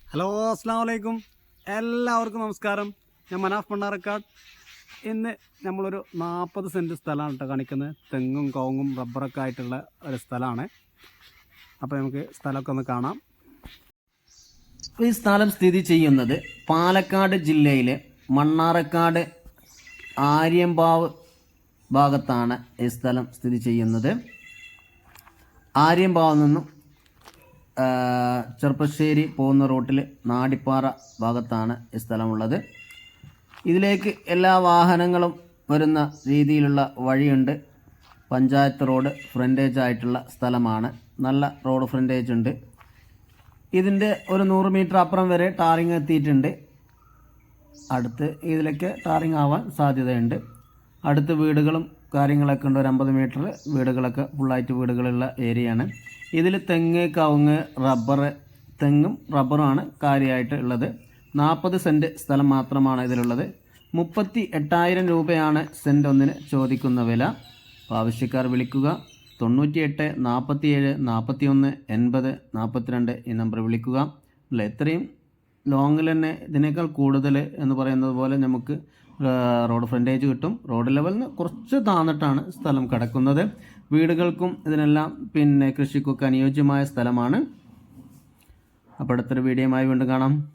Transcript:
Hello അസ്സാം വലൈക്കും എല്ലാവർക്കും നമസ്കാരം. ഞാൻ മനാഫ് മണ്ണാറക്കാട്. ഇന്ന് നമ്മളൊരു നാൽപ്പത് സെന്റ് സ്ഥലമാണ് കേട്ടോ കാണിക്കുന്നത്. തെങ്ങും കോങ്ങും റബ്ബറൊക്കെ ആയിട്ടുള്ള ഒരു സ്ഥലമാണ്. അപ്പോൾ നമുക്ക് സ്ഥലമൊക്കെ ഒന്ന് കാണാം. ഈ സ്ഥലം സ്ഥിതി ചെയ്യുന്നത് പാലക്കാട് ജില്ലയിലെ മണ്ണാറക്കാട് ആര്യമ്പാവ് ഭാഗത്താണ് ഈ സ്ഥലം സ്ഥിതി ചെയ്യുന്നത്. ആര്യമ്പാവ് നിന്നും ചെറുപ്പശ്ശേരി പോകുന്ന റൂട്ടിൽ നാടിപ്പാറ ഭാഗത്താണ് ഈ സ്ഥലമുള്ളത്. ഇതിലേക്ക് എല്ലാ വാഹനങ്ങളും വരുന്ന രീതിയിലുള്ള വഴിയുണ്ട്. പഞ്ചായത്ത് റോഡ് ഫ്രണ്ടേജ് ആയിട്ടുള്ള സ്ഥലമാണ്. നല്ല റോഡ് ഫ്രണ്ടേജ് ഉണ്ട്. ഇതിന്റെ ഒരു നൂറ് മീറ്റർ അപ്പുറം വരെ ടാറിങ് എത്തിയിട്ടുണ്ട്. അടുത്ത് ഇതിലൊക്കെ ടാറിങ് ആവാൻ സാധ്യതയുണ്ട്. അടുത്ത് വീടുകളും കാര്യങ്ങളൊക്കെ ഉണ്ട്. ഒരു അമ്പത് മീറ്റർ വീടുകളൊക്കെ ഫുള്ളായിട്ട് വീടുകളുള്ള ഏരിയയാണ്. ഇതിൽ തെങ്ങ് കവുങ്ങ് റബ്ബർ തെങ്ങും റബ്ബറുമാണ് കാര്യമായിട്ട് ഉള്ളത്. നാൽപ്പത് സെന്റ് സ്ഥലം മാത്രമാണ് ഇതിലുള്ളത്. മുപ്പത്തി എട്ടായിരം രൂപയാണ് സെന്റ് ഒന്നിന് ചോദിക്കുന്ന വില. അപ്പോൾ ആവശ്യക്കാർ വിളിക്കുക. തൊണ്ണൂറ്റി എട്ട് നാൽപ്പത്തി ഏഴ് നാൽപ്പത്തി ഒന്ന് എൺപത് നാൽപ്പത്തിരണ്ട് ഈ നമ്പർ വിളിക്കുക. അല്ല? എത്രയും ലോങ്ങിൽ തന്നെ ഇതിനേക്കാൾ കൂടുതൽ എന്ന് പറയുന്നത് പോലെ നമുക്ക് റോഡ് ഫ്രണ്ടേജ് കിട്ടും. റോഡ് ലെവലിൽ നിന്ന് കുറച്ച് താന്നിട്ടാണ് സ്ഥലം കിടക്കുന്നത്. വീടുകൾക്കും ഇതിനെല്ലാം പിന്നെ കൃഷിക്കൊക്കെ അനുയോജ്യമായ സ്ഥലമാണ്. അപ്പോൾ അടുത്തൊരു വീഡിയോയുമായി വീണ്ടും കാണാം.